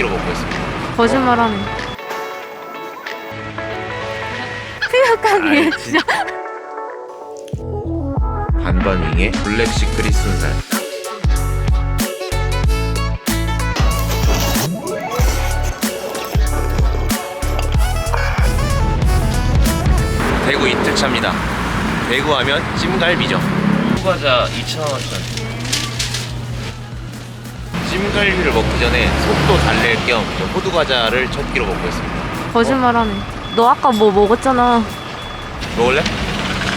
끼로 먹고 있습니다. 거짓말하네. 아이, 진짜. 반반 윙에 블랙 시크릿 순살. 대구 이틀 차입니다. 대구 하면 찜갈비죠. 후과자 2,000원짜리. 찜갈비를 먹기 전에 속도 달랠 겸 호두 과자를 첫 끼로 먹고 있습니다. 거짓말하네. 너 아까 뭐 먹었잖아. 먹을래?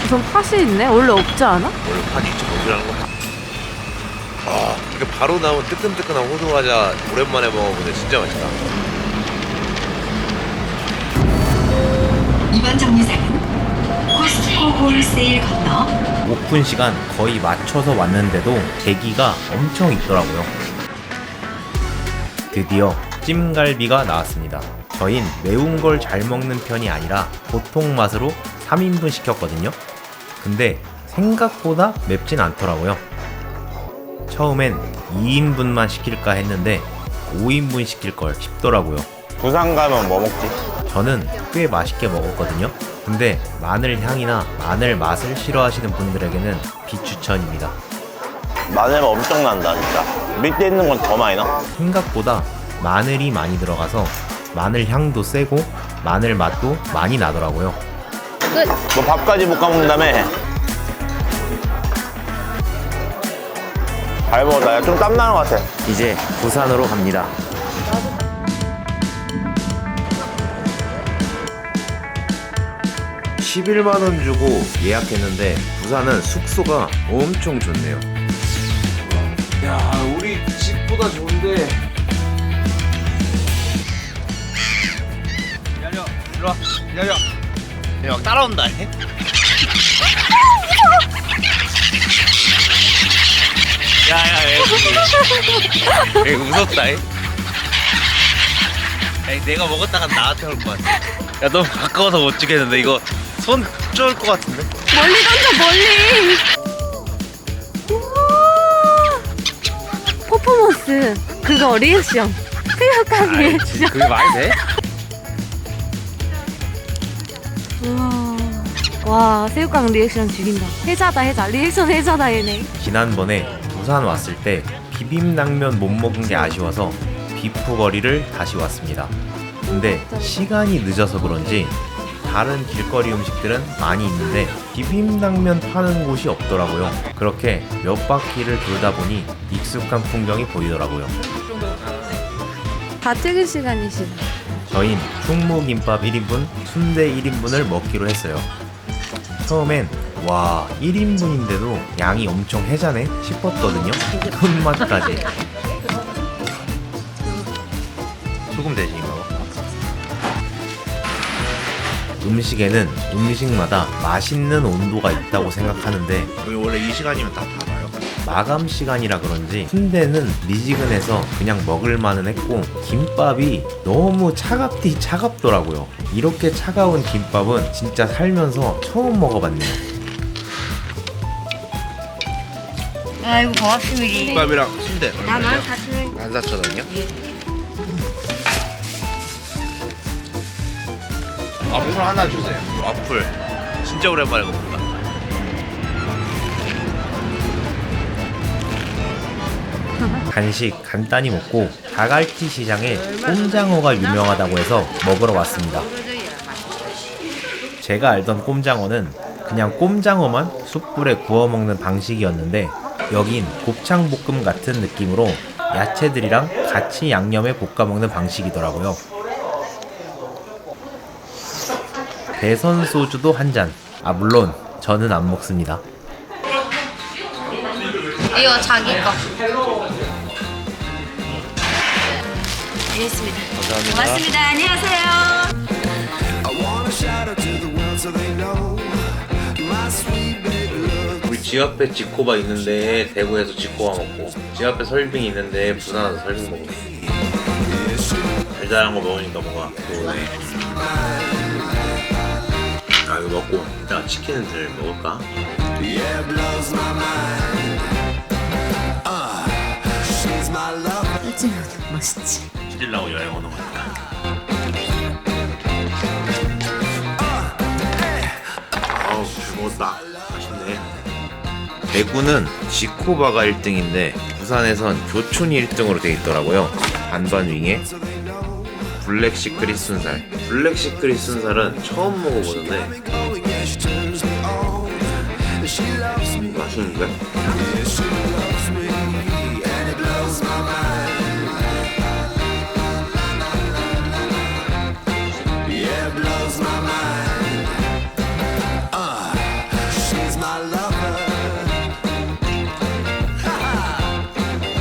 무슨 팥이 있네? 원래 없지 않아? 원래 판 2.5kg라는 거. 아, 이게 바로 나온 뜨끈뜨끈한 호두 과자 오랜만에 먹어보는데 진짜 맛있다. 이번 정류장은 코스트코 홀세일 건너 오픈 시간 거의 맞춰서 왔는데도 대기가 엄청 있더라고요. 드디어 찜갈비가 나왔습니다. 저흰 매운 걸 잘 먹는 편이 아니라 보통 맛으로 3인분 시켰거든요. 근데 생각보다 맵진 않더라고요. 처음엔 2인분만 시킬까 했는데 5인분 시킬 걸 싶더라고요. 부산 가면 뭐 먹지? 저는 꽤 맛있게 먹었거든요. 근데 마늘 향이나 마늘 맛을 싫어하시는 분들에게는 비추천입니다. 마늘 엄청 난다 진짜 밑에 있는 건 더 많이 나 생각보다 마늘이 많이 들어가서 마늘 향도 세고 마늘 맛도 많이 나더라고요. 뭐 밥까지 볶아 먹는다며 잘 먹었다 야, 좀 땀나는 것 같아 이제 부산으로 갑니다. 십 11만 원 주고 예약했는데 부산은 숙소가 엄청 좋네요. 야, 우리 집보다 좋은데. 기다려 일로 와 기다려 막 따라온다 얘. 야야 얘 이거 무섭다 얘. 야, 내가 먹었다가 나한테 올 것 같아 야 너무 가까워서 못 찍겠는데 이거 손쫄것 같은데 멀리 던져, 멀리! 그거 리액션. 새우깡 리액션. 그게 말이 돼? 와, 새우깡 리액션 죽인다. 해자다, 해자. 리액션 해자다, 얘네. 지난번에 부산 왔을 때 비빔냉면 못 먹은 게 아쉬워서 비프거리를 다시 왔습니다. 근데 시간이 늦어서 그런지 다른 길거리 음식들은 많이 있는데 비빔냉면 파는 곳이 없더라고요. 그렇게 몇 바퀴를 돌다 보니 익숙한 풍경이 보이더라고요. 다 퇴근 시간이시다. 저흰 충무김밥 1인분, 순대 1인분을 먹기로 했어요. 처음엔 와 1인분인데도 양이 엄청 해자네 싶었거든요. 손맛까지. 소금 대신 이거. 음식에는 음식마다 맛있는 온도가 있다고 생각하는데 여기 원래 이 시간이면 다 닫아요. 마감 시간이라 그런지 순대는 미지근해서 그냥 먹을만은 했고 김밥이 너무 차갑디 차갑더라고요. 이렇게 차가운 김밥은 진짜 살면서 처음 먹어봤네요. 아이고 고맙습니다. 김밥이랑 순대. 나만 사실 14,000원이요? 와플 하나 주세요. 와플. 진짜 오랜만에 먹는다. 간식 간단히 먹고 다갈치 시장에 꼼장어가 유명하다고 해서 먹으러 왔습니다. 제가 알던 꼼장어는 그냥 꼼장어만 숯불에 구워 먹는 방식이었는데 여긴 곱창 볶음 같은 느낌으로 야채들이랑 같이 양념에 볶아 먹는 방식이더라고요. 대선 소주도 한 잔. 아 물론 저는 안 먹습니다. 이거 자기 거. 알겠습니다. 감사합니다. 고맙습니다. 안녕하세요. 우리 집 앞에 지코바 있는데 대구에서 지코바 먹고 집 앞에 설빙이 있는데 부산 와서 설빙 먹고 달달한 거 먹으니까 뭔가 좋네 아 이거 먹고 이따 치킨을 먹을까? 하지만 맛있지. 찢으려고 여행 오는 거니까. 아우 잘 먹었다 맛있네 대구는 지코바가 1등인데 부산에선 교촌이 1등으로 돼 있더라고요 반반 윙에 블랙 시크릿 순살 블랙 시크릿 순살은 처음 먹어보는데 음, 맛있는데?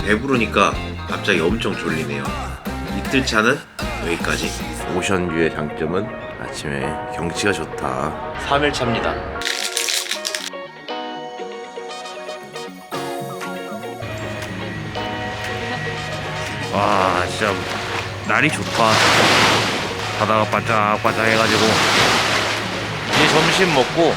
배부르니까 갑자기 엄청 졸리네요. 이틀 차는 여기까지. 오션뷰의 장점은 아침에 경치가 좋다. 3일 차입니다. 와 진짜 날이 좋다 바다가 반짝반짝 해가지고 이제 점심 먹고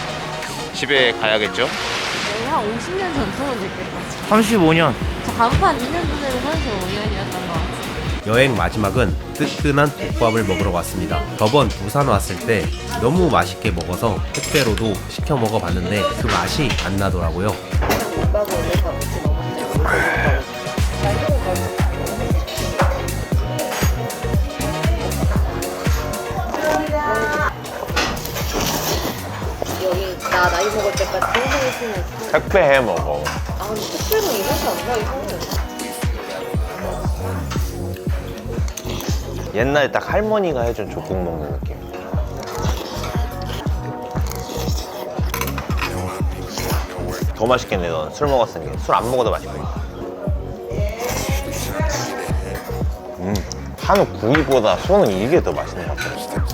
집에 가야겠죠? 거의 한 50년 전통은 됐겠다. 35년 저 간판 2년 전에는 35년이었던 것 같아요. 여행 마지막은 뜨끈한 국밥을 먹으러 왔습니다. 저번 부산 왔을 때 너무 맛있게 먹어서 택배로도 시켜 먹어봤는데 그 맛이 안 나더라고요. 여기 나 나이 먹을 때까지 생각했으면 택배 해 먹어. 아 근데 특별은 이 맛이 안 나긴 하네. 옛날에 딱 할머니가 해준 족국 먹는 느낌. 더 맛있겠네, 넌. 술 먹었으니. 술 안 먹어도 맛있고. 음, 한우 구이보다 소는 이게 더 맛있는 것 같아.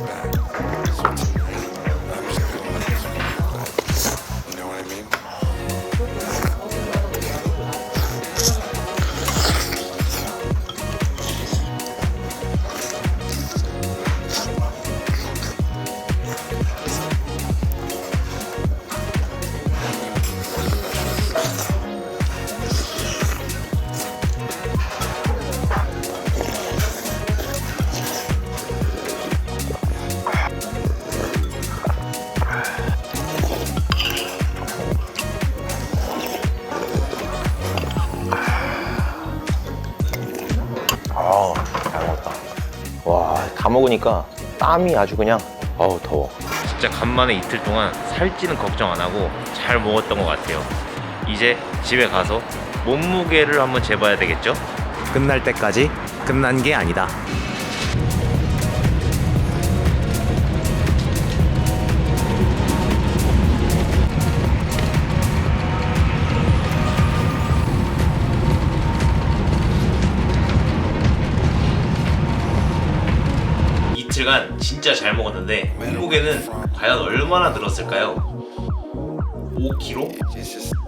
먹으니까 땀이 아주 그냥, 어우, 더워. 진짜 간만에 이틀 동안 살찌는 걱정 안 하고 잘 먹었던 것 같아요 이제 집에 가서 몸무게를 한번 재봐야 되겠죠? 끝날 때까지 끝난 게 아니다. 이틀간 진짜 잘 먹었는데 몸무게는 과연 얼마나 늘었을까요? 5kg?